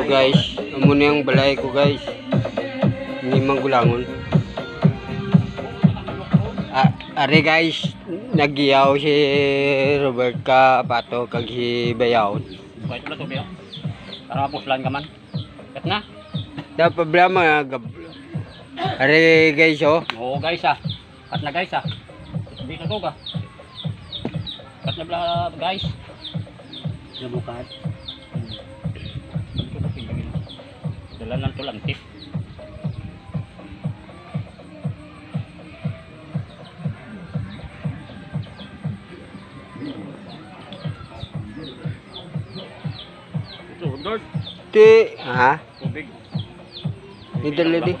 guys. Amo na yung balay ko guys. Hindi manggulangon. Ah, are guys, nagiyaw si Robert ka pato kag si Bayaw. To, Beo. Para mapuslan ka man. Kat na. Da problema nga gab. Are guys oh. Oo, guys ah. Kat na, guys ah. Hindi ka to ka. Kat na bla, guys. Nabukat. Dala lang to lang tip. Ito, Lord. Ti, ha? Tubig. Ito lady.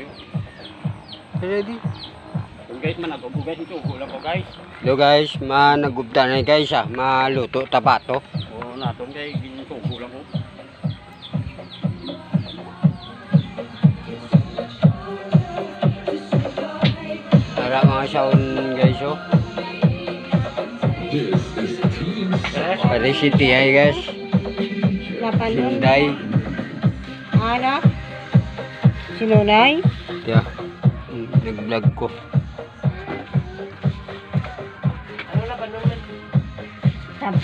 Ready? Kung guys man ako, guys ito, ulam ko guys. Hello guys, managubta na guys ah. Maluto tabato. Oo, naton kay ginto ulam ko. Para mga sound guys oh. Para si Tiyay guys. Sinday. Ano? Sinunay? Yeah. Nag-vlog ko. Tab